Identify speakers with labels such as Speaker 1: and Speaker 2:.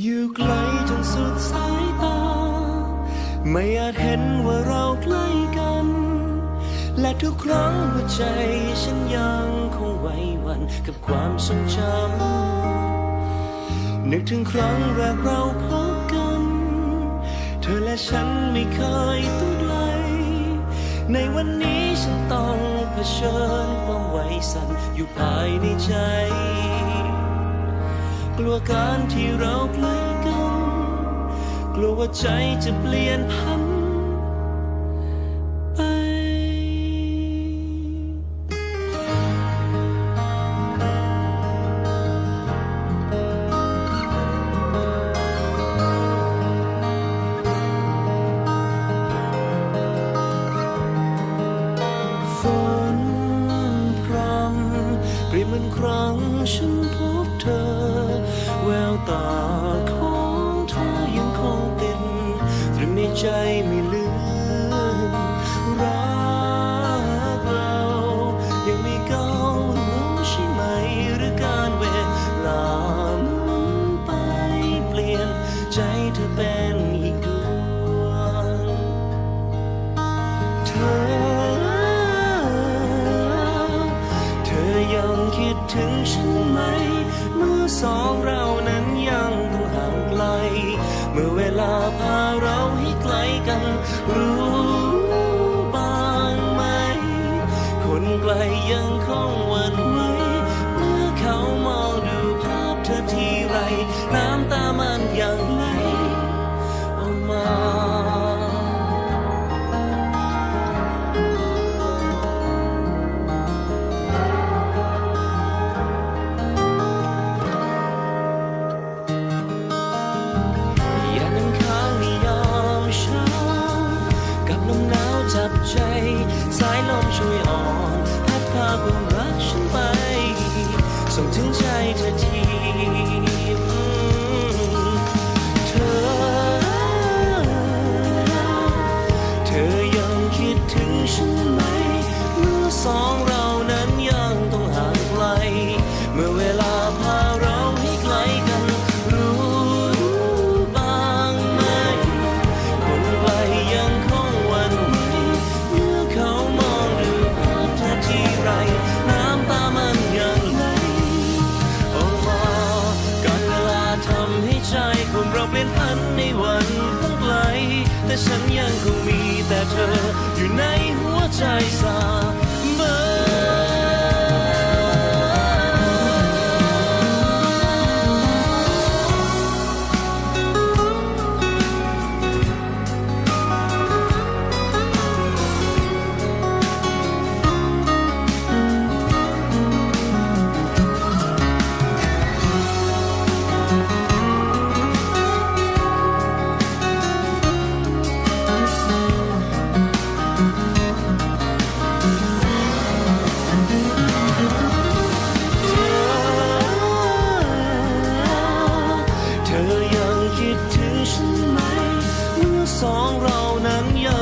Speaker 1: อยู่ไกลจนสุดสายตา ไม่อาจเห็นว่าเราใกล้กัน และทุกครั้งหัวใจฉันยังคงไหวหวันกับความทรงจำนึกถึงครั้งแรกเราพบกัน เธอและฉันไม่เคยต้องไกล ในวันนี้ฉันต้องเผชิญความไหวสั่นอยู่ภายในใจ ลัวการที่เราใกล้กัน กลัวว่าใจจะเปลี่ยนพัน ใจไม่ลืมรักเรายังไม่เก้าวลงใช่ไหมหรือการเวลาหมุนไปเปลี่ยนใจเธอเป็นอีกดวงเธอ เธอยังคิดถึงฉันไหม สองเรานั้นยังต้องห่างไกล เมื่อเวลาพาเราให้ไกลกันรู้ สายลมช่วยอ่อนพัดพาความรักฉันไป ส่งถึงใจเธอที แต่ฉันยังคงมีแต่เธออยู่ในหัวใจสา ขอสองเรานั้นยัง